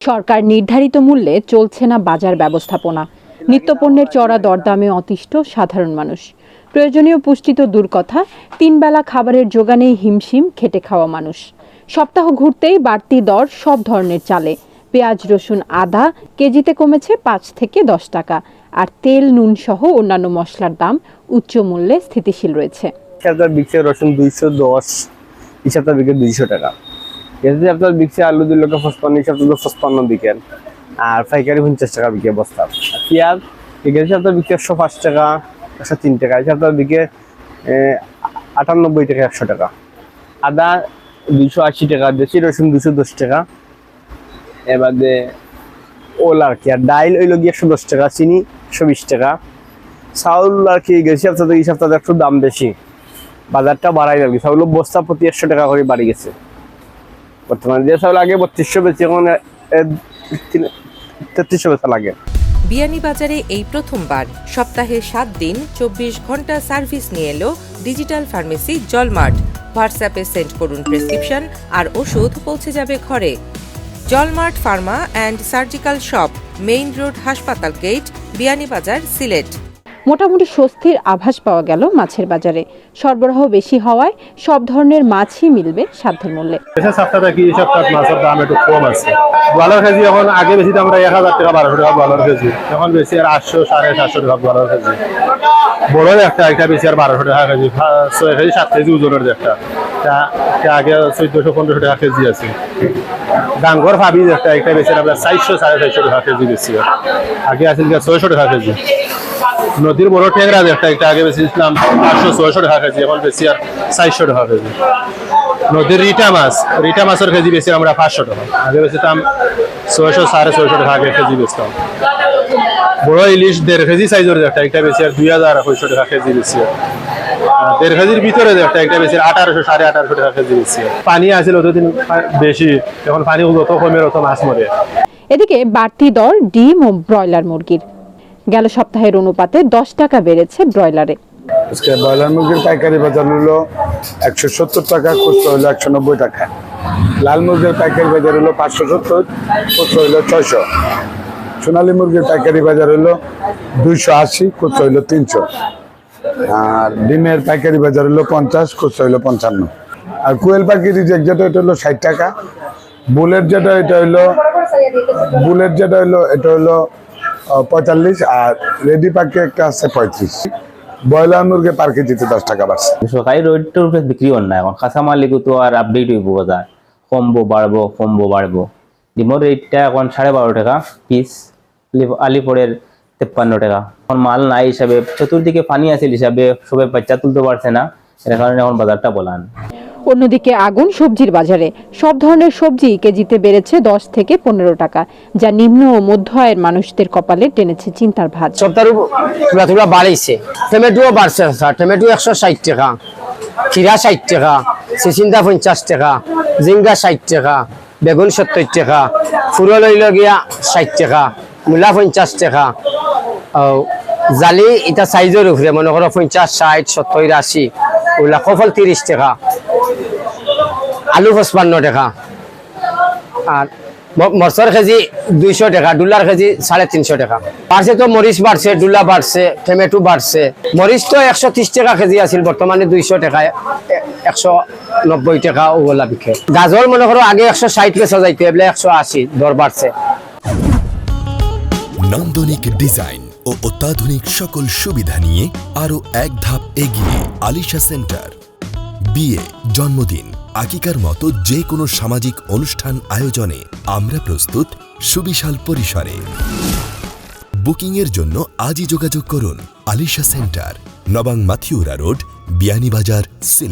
সরকার নির্ধারিত মূল্যে চলছে না বাজার ব্যবস্থাপনা। নিত্যপণ্যের চড়া দরদামে অতিষ্ঠ সাধারণ মানুষ। প্রয়োজনীয় পুষ্টি তো দূর কথা তিনবেলা খাবারের জোগানেই হিমশিম খেটে খাওয়া মানুষ। সপ্তাহ ঘুরতেই বাড়তি দর সব ধরনের চালে। পেঁয়াজ, রসুন, আদা, কেজিতে কমেছে পাঁচ থেকে দশ টাকা। আর তেল, নুন সহ অন্যান্য মশলার দাম উচ্চ মূল্যে স্থিতিশীল রয়েছে। রসুন দুইশো দশ টাকা। এতে আপনার বিকছে আলু দুই লক্ষ পঁচপান্ন, এই পঁচপান্ন বিকেন আর পাইকারি পঞ্চাশ টাকা বিকে বস্তা। পেঁয়াজ এই সপ্তাহ বিকে একশো পাঁচ টাকা, একশো তিন টাকা। এই সপ্তাহ বিকে আটানব্বই টাকা একশো টাকা। আদা দুইশো আশি টাকা, দেশি রসুন দুশো দশ টাকা। এবারে ওল আর কি, আর ডাইল ওইল গিয়ে একশো দশ টাকা, চিনি একশো বিশ টাকা। চাউল আর কি গেছি সপ্তাহে এই সপ্তাহে একটু দাম বেশি। বাজারটা বাড়াই যাবে চাউল বস্তা প্রতি একশো টাকা করে বাড়ি গেছে। বর্তমানে যে চাউল আগে বত্রিশশো বেশি তেত্রিশশো বেচা লাগে। বিয়ানীবাজারে এই প্রথমবার, সপ্তাহে সাত দিন, চব্বিশ ঘণ্টা সার্ভিস নিয়ে এলো ডিজিটাল ফার্মেসি জলমার্ট। হোয়াটসঅ্যাপে সেন্ড করুন প্রেসক্রিপশন আর ওষুধ পৌঁছে যাবে ঘরে। Jalmart pharma and surgical shop, main road হাসপাতাল গেট, বিয়ানীবাজার সিলেট। মোটামুটি স্বস্তির আভাস পাওয়া গেল মাছের বাজারে। সরবরাহ বেশি হওয়ায় সব ধরনের মাছই মিলবে সাধ্যের মূল্যে। কম আছে? কেজি আগে বেশি টাকা কেজি বেশি আর আটশো, সাড়ে সাতশো টাকা কেজি বড় একটা একটা আর বারোশো টাকা কেজি। সাত কেজি ওজনের একটা। আগে টাকা কেজি আছে। ডাঙ্গর ভাবি একটা একটা চারশো, সাড়ে টাকা কেজি আগে আছে ছয়শো টাকা কেজি। নদীর বড় ট্যাংরা একটা একটা আগে বেশি ইসলাম পাঁচশো ছয়শো টাকা কেজি, এখন বেশি আর চারশো টাকা কেজি। নদীর রিটা মাছ, রিটা মাছের কেজি বেশি, আমরা পাঁচশো টাকা। আগে বেশিতাম ছয়শো, সাড়ে ছয়শো টাকা আগে কেজি বেচতাম। বড় ইলিশ দেড় কেজি সাইজের একটা একটা বেশি আর দুই হাজার আড়াইশো টাকা কেজি বেশি দেড় কেজির ভিতরে একটা একটা বেশি আঠারোশো, সাড়ে আঠারোশো টাকা কেজি বেশি পানি আছিল অতদিন বেশি, এখন পানি যত কমে তত মাছ মরে। এদিকে বাড়তি দর ডিম ও ব্রয়লার মুরগির। গেল সপ্তাহের অনুপাতে দশ টাকা বেড়েছে ব্রয়লারে। আজকে ব্রয়লার মুরগির পাইকারি বাজার হলো একশো সত্তর টাকা, খুচরো হলো একশো নব্বই টাকা। লাল মুরগির পাইকারি বাজার হলো পাঁচশো সত্তর, খুচরো হলো ছয়শো। সোনালী মুরগির পাইকারি বাজার হলো দুইশো আশি, খুচরো হলো তিনশো। আর ডিমের পাইকারি বাজার হলো পঞ্চাশ, খুচরো হলো পঞ্চান্ন। আর কোয়েল পাখির রিজেক্ট যেটা, এটা হলো ষাট টাকা। বুলেট যেটা, এটা হলো বুলেট যেটা হলো, এটা হলো পঁয়তাল্লিশ আর রেডি পাখি একটা আছে পঁয়ত্রিশ। ব্রয়লার মুরগি পার কেজিতে দশ টাকা বাড়ছে। সরকারি রেটটার উপরে বিক্রি হন না এখন। কাঁচা মালিকও তো আর আপডেট হইব বাজার। কমবো বাড়বো কমবো বাড়বো। ডিমোর রেটটা এখন সাড়ে বারো টাকা পিস আলিপুরের তেপ্পান্ন টাকা। এখন মাল নাই হিসাবে, চতুর্দিকে পানি আছে হিসাবে সবাই বাচ্চা তুলতে পারছে না। এর কারণে এখন বাজারটা বলান। অন্যদিকে আগুন সবজির বাজারে। সব ধরনের সবজি কেজিতে বেড়েছে দশ থেকে পনেরো টাকা, যা নিম্ন ও মধ্য আয়ের মানুষদের কপালে টেনেছে চিন্তার ভাঁজ। সপ্তাহের তুলা বাড়াইছে টমেটোও বাড়ছে টমেটো একশো ষাট টাকা খিরা ষাট টাকা চিচিন্দা পঞ্চাশ টাকা জিঙ্গা ষাট টাকা, বেগুন সত্তর টাকা ফুরল হইল গিয়া ষাট টাকা, মূলা পঞ্চাশ টাকা। জালি এটা সাইজের উপরে, মনে করো পঞ্চাশ, ষাট, সত্তর, আশি, ওগুলা কফল তিরিশ টাকা। আলু পঁচপান্ন টাকা। আর ম- মরচর কেজি দুইশো টাকা ডুলার কেজি সাড়ে তিনশো টাকা। বাড়ছে তো মরিচ বাড়ছে ডুলা বাড়ছে টমেটো বাড়ছে মরিচ তো একশো ত্রিশ টাকা কেজি আছিল বর্তমানে দুইশো টাকা, একশো নব্বই টাকা ওগুলা বিকে। গাজর মনে করো আগে একশো ষাট পেসা যাইতে এবার একশো আশি দর বাড়ছে নান্দনিক ডিজাইন ও অত্যাধুনিক সকল সুবিধা নিয়ে আরও এক ধাপ এগিয়ে আলিশা সেন্টার। বিয়ে, জন্মদিন আকিকার মতো যে কোনো সামাজিক অনুষ্ঠান আয়োজনে আমরা প্রস্তুত সুবিশাল পরিসরে। বুকিংয়ের জন্য আজই যোগাযোগ করুন আলিশা সেন্টার, নবাং মাথিউরা রোড, বিয়ানীবাজার, সিলেট।